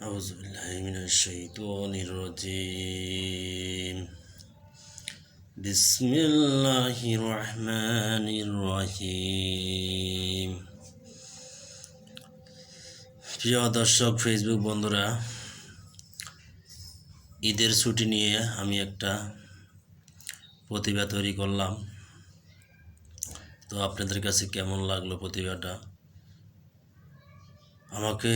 أعوذ بالله من الشيطان الرجيم بسم الله الرحمن الرحيم প্রিয় দর্শক ফেসবুক বন্ধুরা ঈদের ছুটি নিয়ে আমি একটা প্রতিভা তৈরি করলাম তো আপনাদের কাছে কেমন লাগলো প্রতিভাটা আমাকে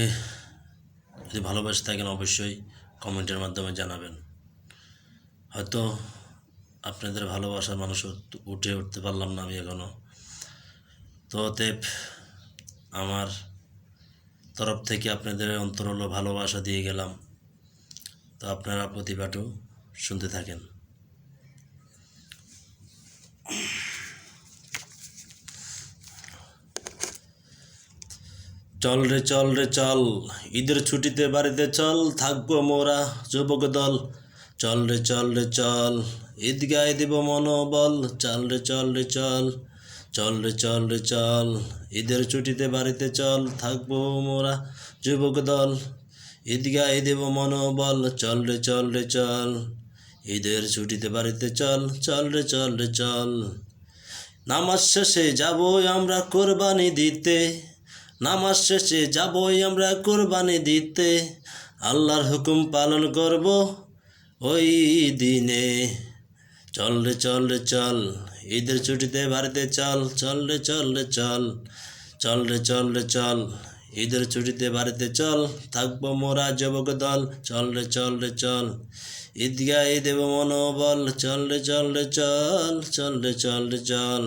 যদি ভালোবাসে থাকেন, অবশ্যই কমেন্টের মাধ্যমে জানাবেন। হয়তো আপনাদের ভালোবাসার মানুষ উঠে উঠতে পারলাম না আমি এখনও তো অতএব আমার তরফ থেকে আপনাদের অন্তর হলো ভালোবাসা দিয়ে গেলাম। তো আপনারা প্রতিভাটু শুনতে থাকেন। চল রে চল রে চল ঈদের ছুটিতে বাড়িতে চল থাকব মোরা যুবক দল চল রে চল রে চল ঈদ গায়ে দিব মনোবল চল রে চল রে চল চল রে চল রে চল ঈদের ছুটিতে বাড়িতে চল থাকব মোরা যুবক দল ঈদগায় দেব মনোবল চল রে চল রে চল ঈদের ছুটিতে বাড়িতে চল চল রে চল রে চল নামাজ শেষে যাব আমরা কোরবানি দিতে নামাজ শেষে যাবই আমরা কোরবানি দিতে আল্লাহর হুকুম পালন করব ওই দিনে চল রে চল রে চল ঈদের ছুটিতে বাড়িতে চল চল রে চল রে চল চল রে চল রে চল ঈদের ছুটিতে বাড়িতে চল থাকব মোরা যুবক দল চল রে চল রে চল ঈদগাহে দেব মনোবল চল রে চল রে চল চল রে চল রে চল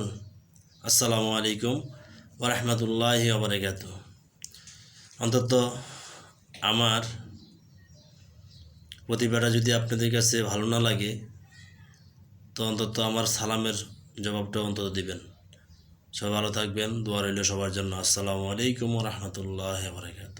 আসসালামু আলাইকুম ওরহমতুল্লাহ আবরকাত অন্তত আমার প্রতিভাটা যদি আপনাদের কাছে ভালো না লাগে, তো অন্তত আমার সালামের জবাবটা অন্তত দিবেন। সবাই ভালো থাকবেন, দোয়া রইল সবার জন্য। আসসালামু আলাইকুম রহমতুল্লাহ বারকাত